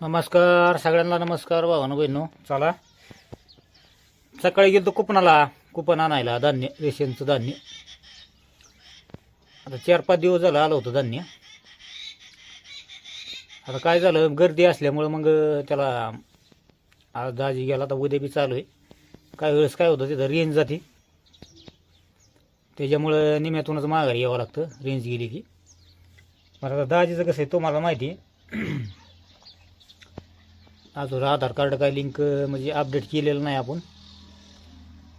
नमस्कार सगळ्यांना नमस्कार भावानं बहिणू चला. सकाळी गेलो कुपनाला. कुपन आणायला धान्य रेशनचं धान्य. आता चार पाच दिवस झालं आलं होतं धान्य. आता काय झालं गर्दी असल्यामुळं मग त्याला आज दाजी गेला आता उद्या बी चालू आहे. काय वेळेस काय होतं तिथं रेंज जाते. त्याच्यामुळं निम्यातूनच माघारी यावं लागतं रेंज गेली की. पण आता दाजीचं कसं आहे तुम्हाला माहिती आहे. अजून आधार कार्ड काय लिंक म्हणजे अपडेट केलेलं नाही आपण.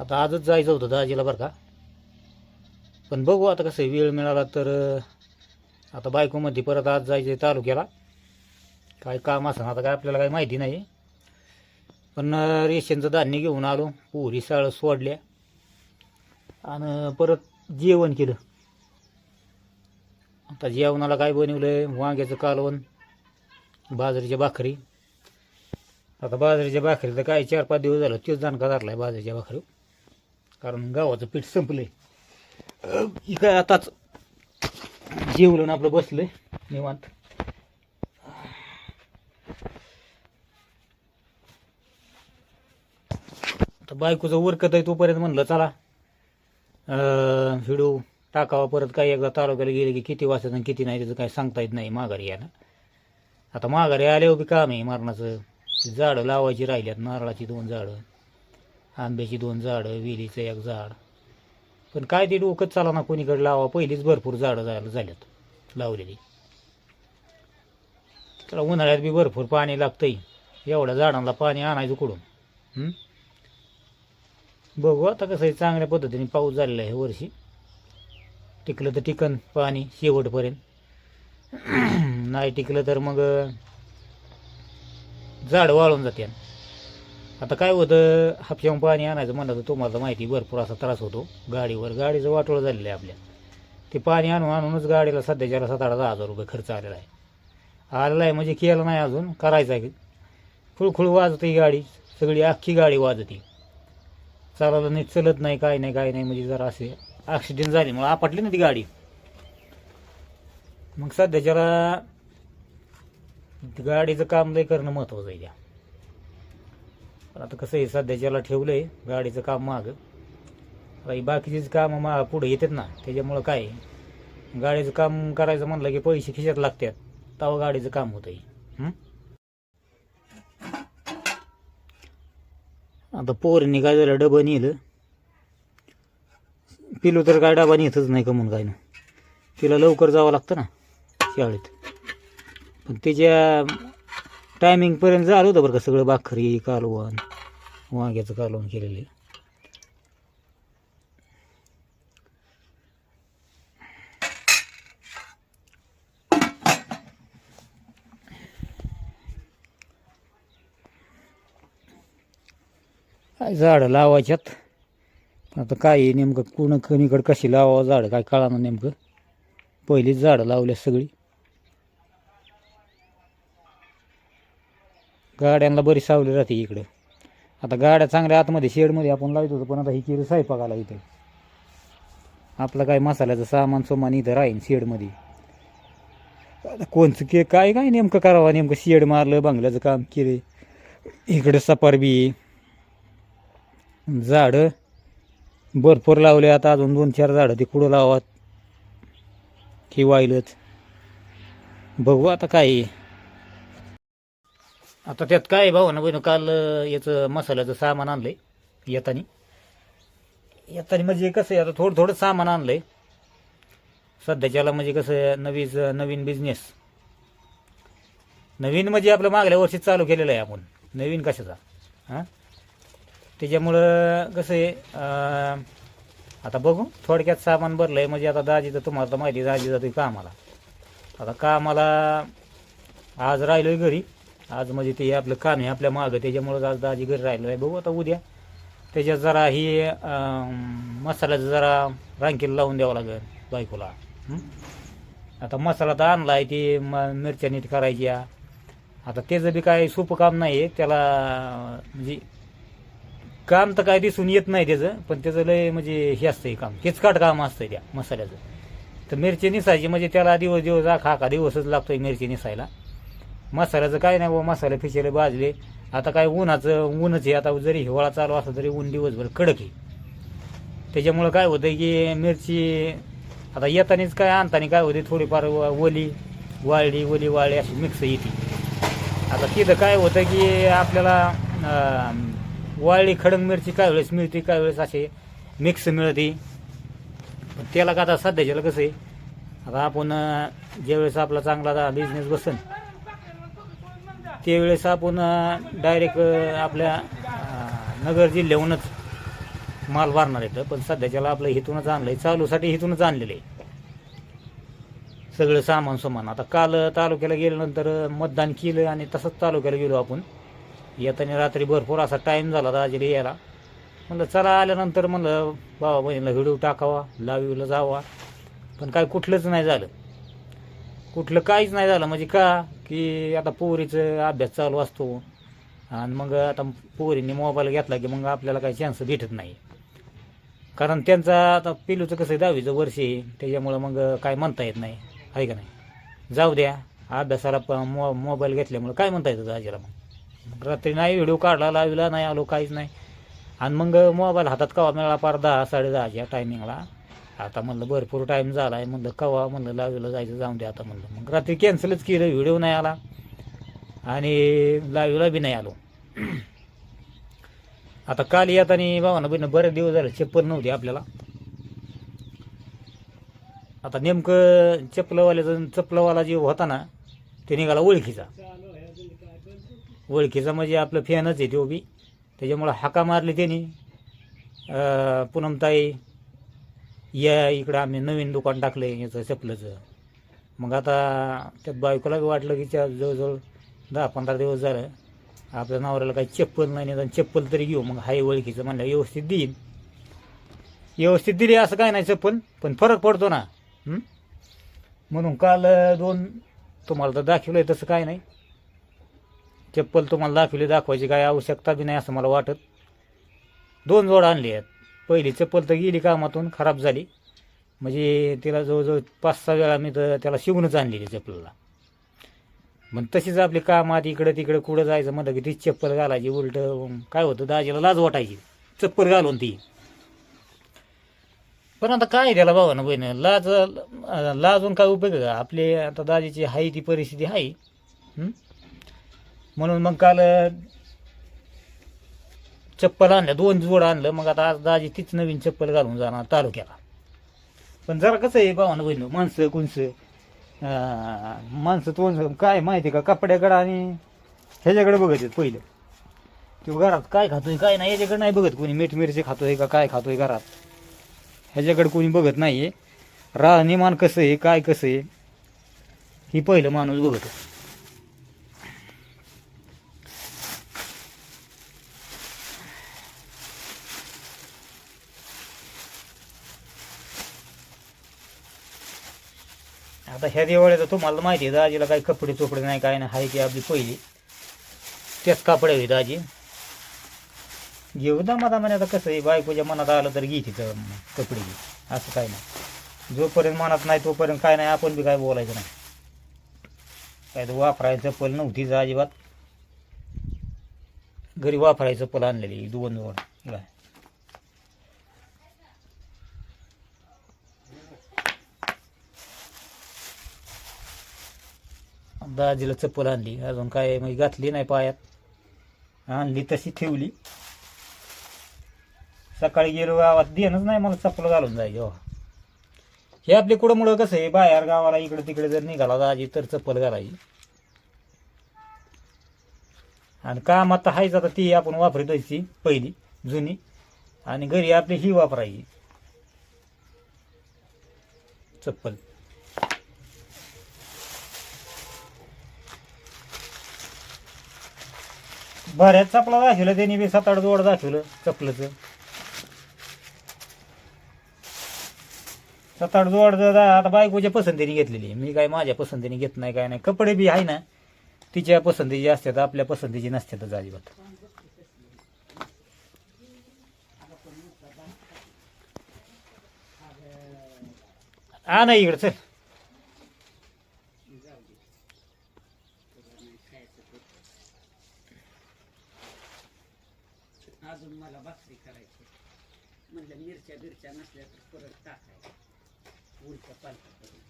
आता आजच जायचं होतं दाजीला बरं का. पण बघू आता कसं आहे, वेळ मिळाला तर आता बायकोमध्ये परत आज जायचं आहे तालुक्याला. काय काम असं आता काय आपल्याला काही माहिती नाही. पण रेशनचं धान्य घेऊन आलो पुरी साळ सोडल्या. आणि परत जेवण केलं. आता जेवणाला काय बनवलं आहे वांग्याचं कालवण बाजरीच्या भाकरी. आता बाजरीच्या भाकरी तर काय चार पाच दिवस झालं तेच जाणका धरला आहे बाजरीच्या भाकरी. कारण गावाचं पीठ संपलंय. अं, काय आताच जेवलं आपलं बसलंय निवांत. तर बायकोचं वरकत आहे तोपर्यंत म्हणलं चला व्हिडिओ टाकावा परत काही एकदा तालुक्याला गेले की किती वाजतात आणि किती नाही त्याचं काही सांगता येत नाही माघारी यानं आता माघारी आल्यावर बी काम आहे मारणाचं झाडं लावायची राहिल्यात नारळाची दोन झाडं आंब्याची दोन झाडं वेलीचं एक झाड. पण काय ते डोकंच चाला ना कोणीकडे लावा पहिलीच भरपूर झाडं झालं झाल्यात लावलेली. त्याला उन्हाळ्यात बी भरपूर पाणी लागतंय. एवढ्या झाडांना पाणी आणायचं कुठून? बघू आता कसं आहे चांगल्या पद्धतीने पाऊस झालेला आहे वर्षी. टिकलं तर टिकन पाणी शेवटपर्यंत. नाही टिकलं तर मग झाडं वाळून जाते. आता काय होतं हापशावून पाणी आणायचं म्हणलं तर तुम्हाला माहिती भरपूर असा त्रास होतो. गाडीवर गाडीचं वाटोळं झालेलं आहे आपल्या. ते पाणी आणून आणूनच गाडीला सध्याच्याला सात आठ दहा हजार रुपये खर्च आलेला आहे. आलेला आहे म्हणजे केलं नाही अजून करायचं आहे. खुळखुळ वाजते गाडी सगळी अख्खी गाडी वाजते. चालायला नीट चलत नाही काय नाही काय नाही म्हणजे जरा असे ॲक्सिडेंट झाले. मग आपटली ना ती गाडी. मग सध्याच्याला गाडीचं काम लय करणं महत्वाचं आहे त्या. पण आता कसं आहे सध्याच्याला ठेवलंय गाडीचं काम माग आता बाकीचीच कामं मा पुढे येतात ना त्याच्यामुळं काय आहे, गाडीचं काम करायचं म्हणलं की पैसे खिशात लागतात तेव्हा गाडीचं काम होतं आहे आता पोरींनी काय झालं डबा नेलं. पिलू तर काय डबा नेतच नाही कमून काय ना. तिला लवकर जावं लागतं ना शाळेत. पण त्याच्या टायमिंगपर्यंत झालं होतं बरं का सगळं भाकरी कालवण वांग्याचं कालवण केलेलं. काय झाडं लावायच्यात? आता काय नेमकं? कुणं कणीकडं कशी लावावं झाडं? काय कळानं नेमकं? पहिलीच झाडं लावल्या सगळी. गाड्यांना बरी सावली राहते इकडं. आता गाड्या चांगल्या आतमध्ये शेडमध्ये आपण लावतो होतो पण आता ही केली स्वयंपाकाला इथं. आपलं काय मसाल्याचं सामान सोमान इथं राहीन शेडमध्ये. आता कोणचं के काय काय नेमकं करावं नेमकं शेड मारलं बंगल्याचं काम केले. इकडं सपार बी झाडं भरपूर लावले आता अजून दोन चार झाडं ते कुठं लावात? की वाईलच बघू आता काय आहे. आता त्यात काय भाऊ ना बहिण काल याचं मसाल्याचं सामान आणलंय येतानी. येतानी म्हणजे कसं आहे आता थोडं थोडं सामान आणलंय. सध्याच्याला म्हणजे कसं आहे, नवीन नवीन बिझनेस नवीन म्हणजे आपलं मागल्या वर्षी चालू केलेलं आहे आपण नवीन कशाचा. हां? त्याच्यामुळं कसं आहे आता बघू थोडक्यात सामान भरलं आहे म्हणजे आता दाजीचं तुम्हाला तर माहिती आहे, दाजी जातो कामाला. आता कामाला आज राहिलो आहे घरी. आज म्हणजे ते आपलं काम आहे आपल्या मागं त्याच्यामुळं आज दाजी घरी राहिलो आहे. बघू आता उद्या. त्याच्यात जरा ही मसाल्याचं जरा रांकीला लावून द्यावं लागेल बायकोला. आता मसाला तर आणला आहे ती म मिरच्या नीट करायच्या. आता त्याचं बी काय सोपं काम नाही आहे त्याला म्हणजे काम तर काय दिसून येत नाही त्याचं पण त्याचं लय म्हणजे हे असतंय काम. किचकाट काम असतंय त्या मसाल्याचं. तर मिरची निसायची म्हणजे त्याला दिवस दिवस आखा आखा दिवसच लागतोय मिरची निसायला. मसाल्याचं काय नाही बाबा मसाले फिशेले भाजले. आता काय उन्हाचं ऊनच आहे. आता जरी हिवाळा चालू असला तरी ऊन दिवसभर कडक आहे. त्याच्यामुळं काय होतं की मिरची आता येतानीच काय आणताना काय होते थोडीफार व- ओली वाळली ओली वाळली अशी मिक्स येते. आता तिथं काय होतं की आपल्याला वाळडी वाळली खडंग मिरची काय वेळेस मिळते काय वेळेस असे मिक्स मिळते. पण त्याला का आता सध्याच्याला कसं आहे? आता आपण ज्यावेळेस आपला चांगला बिझनेस बसन त्यावेळेस आपण डायरेक्ट आपल्या नगर जिल्ह्याहूनच माल भरणार येतं पण सध्याच्याला आपलं इथूनच आणलंय. चालूसाठी इथूनच आणलेलं आहे. सगळं सामान सुमान. आता काल तालुक्याला गेल्यानंतर मतदान केलं आणि तसंच तालुक्याला गेलो आपण. येताना रात्री भरपूर असा टाईम झाला दाजीला यायला. म्हणलं चला आल्यानंतर म्हणलं बाबा बहिणीला हिडू टाकावा लावीला जावा. पण काय कुठलंच नाही झालं. कुठलं काहीच नाही झालं. म्हणजे का की आता पोरीचं अभ्यास चालू असतो. आणि मग आता पोरींनी मोबाईल घेतला की मग आपल्याला काही चान्स भेटत नाही. कारण त्यांचा आता पिलूचं कसं आहे दहावीचं वर्ष आहे. त्याच्यामुळं मग काय म्हणता येत नाही. आहे का नाही? जाऊ द्या. अभ्यासाला प मो मोबाईल घेतल्यामुळं काय म्हणता येतं दाजीला मग? मग रात्री नाही व्हिडिओ काढला लावला नाही आलो काहीच नाही. आणि मग मोबाईल हातात कवा मिळाला? पार दहा साडे दहाच्या टायमिंगला आता म्हणलं भरपूर टाईम झाला आहे म्हणलं कवा म्हणलं लावीला जायचं जाऊन द्या आता म्हणलं. मग रात्री कॅन्सलच केलं व्हिडिओ नाही आला. आणि लावीला बी नाही आलो. आता काल येताना भावानं बहिणं बरेच दिवस झाले चप्पल नव्हती आपल्याला. आता नेमकं चप्पलवाल्याचा चप्पलवाला जे होता ना ते निघाला ओळखीचा. ओळखीचा म्हणजे आपलं फॅनच आहे तो बी. त्याच्यामुळं हाका मारली त्यांनी. अं, पूनमताई या इकडं आम्ही नवीन दुकान टाकलं आहे याचं चपलाचं मग आता त्या बायकोला बी वाटलं की त्या जवळजवळ दहा पंधरा दिवस झालं. आपल्या नवऱ्याला काही चप्पल नाही निदान चप्पल तरी घेऊ. मग हाय ओळखीचं म्हणलं व्यवस्थित देईन. व्यवस्थित दिली असं काय नाही चप्पल पण फरक पडतो ना. म्हणून काल दोन तुम्हाला तर दाखवलं आहे तसं काय नाही. चप्पल तुम्हाला दाखवली दाखवायची काय आवश्यकता बी नाही असं मला वाटत. दोन जोड आणली आहेत. पहिली चप्पल तर गेली कामातून खराब झाली. म्हणजे तिला जवळजवळ पाच सहा वेळा मी तर त्याला शिवूनच आणलेली चप्पलला. मग तशीच आपली कामात इकडं तिकडं कुठं जायचं म्हणलं की तीच चप्पल घालायची उलट काय होतं दाजीला लाज वाटायची. चप्पल घालून ती. पण आता काय त्याला भावा ना बहिण? लाज लाजून काय उपयोग का आपली आता दाजीची हाय ती परिस्थिती आहे म्हणून मग काल चप्पल आणल्या दोन जोड आणलं मग आता आज दाजी तीच नवीन चप्पल घालून जाणार तालुक्याला. पण जरा कसं आहे भावानं बहिण माणसं कुणसं माणसं तोंड काय माहिती का? कपड्याकडं आणि ह्याच्याकडे बघत आहेत पहिलं. किंवा घरात काय खातोय काय नाही याच्याकडे नाही बघत कोणी. मीठ मिरची खातोय का काय खातोय घरात. ह्याच्याकडे कोणी बघत नाही आहे राहणीमान कसं आहे काय कसं आहे ही पहिलं माणूस बघत आता ह्या दिवाळीचं तुम्हाला माहिती आहे दाजीला काही कपडे चोपडे नाही काय नाही हाय ती आपली पहिली. त्याच कापडे होई दाजी. घेऊ दा मला म्हणे आता कसं आहे बायकोच्या मनात आलं तर घे तिथं कपडे घे. असं काय नाही. जोपर्यंत मनात नाही तोपर्यंत काय नाही आपण बी काय बोलायचं नाही. काय तर वापरायचं चप्पल नव्हतीच अजिबात. घरी वापरायचं चप्पल आणलेली दोन दोन दाजीला चप्पल आणली. अजून काय मग घातली नाही पायात. आणली तशी ठेवली. सकाळी गेलो गावात देणंच नाही मला चप्पल घालून जायचे हो. हे आपले कुठं मुळं कसं आहे बाहेर गावाला इकडे तिकडे जर निघाला दाजी तर चप्पल घालायची आणि काम आता हायच आता ती आपण वापरत ती पहिली जुनी. आणि घरी आपली ही वापरायची. चप्पल. बऱ्याच चपला दाखवलं त्यांनी बी सात आठ जोड दाखवलं चपलाचं. सात आठ जोड आता बायकोच्या पसंतीने घेतलेली आहे. मी काय माझ्या पसंतीने घेत नाही काय नाही. कपडे बी आहे ना तिच्या पसंतीचे असतात आपल्या पसंतीचे नसतातच अजिबात. हा नाही इकडं चल. अजून मला भाकरी करायची म्हणलं मिरच्या बिरच्या नसल्या तर परत टाकायच्या उलट पालट करून.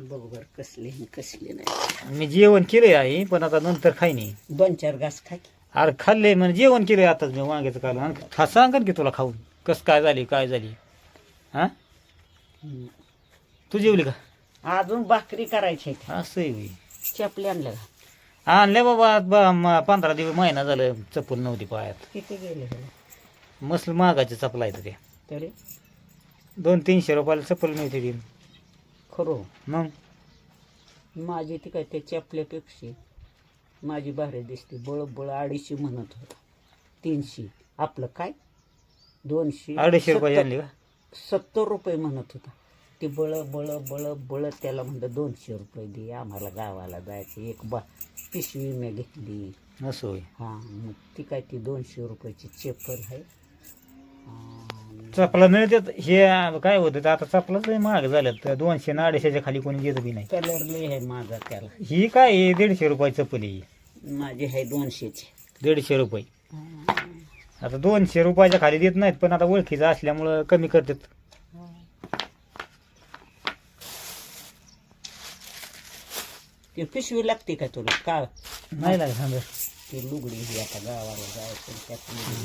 बघू बर कसले कसले नाही. मी जेवण केलंय आहे पण आता नंतर खाई नाही. दोन चार घास खाय अरे खाल्ले म्हणजे जेवण केलंय आताच मी वांग्याचं काल. आणि खा सांगा की तुला खाऊन. कस काय झाली काय झाली? हा? तू जेवली का? अजून भाकरी करायची असं आहे होय. चपली आणलं का? आणले बाबा बा- म- पंधरा दिवस महिना झालं चप्पल नव्हती पायात. किती गेले? मस्त महागाचे चपला आहेत ते. तरी? दोन तीनशे रुपयाला चप्पल मिळते ती. खरो? मग? माझी ती काय त्या चपल्यापेक्षा माझी भारी दिसते. बळ बळ अडीचशे म्हणत होता. तीनशे. आपलं काय? दोनशे अडीचशे रुपये आणली का? सत्तर रुपये म्हणत होता. ते बळ बळ बळ बळ त्याला म्हणलं दोनशे रुपये दे आम्हाला गावाला जायचं. एक बा पिशवी मी घेतली. असं होय. हां मग ती काय ती दोनशे रुपयाची चप्पल आहे. आणि चपला मिळतात हे काय होतं ते आता चपलाच लय महाग झाल्यात. त्या दोनशे ना अडीचशेच्या खाली कोणी घेत बी नाही. कलर लय आहे माझा त्याला. ही काय आहे दीडशे रुपये चप्पल ही. माझी आहे दोनशेची. दीडशे रुपये. आता दोनशे रुपयाच्या खाली देत नाहीत पण आता ओळखीचं असल्यामुळं कमी करतात. ते पिशवी लागते का तुला? का नाही लागत समजा ते लुगडी ही आता गावाला जायचं त्यात लुगडी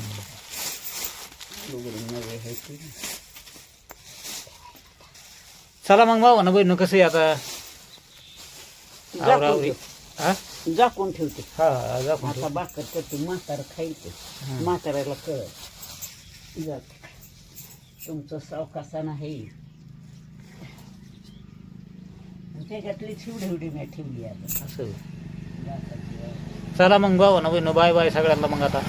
लुगडी नवे आहे ती चला मग भावा ना बहिण कसं आहे आता? आवरा. हा झाकून ठेवते. हा हा, आता. भाकर करते म्हातारा हा. म्हाताऱ्याला कळत जाते. तुमचं सावकासा नाही त्याच्यातली मी ठेवली आता. असं. चला मग ना बहिण. बाय बाय सगळ्यांना मग आता.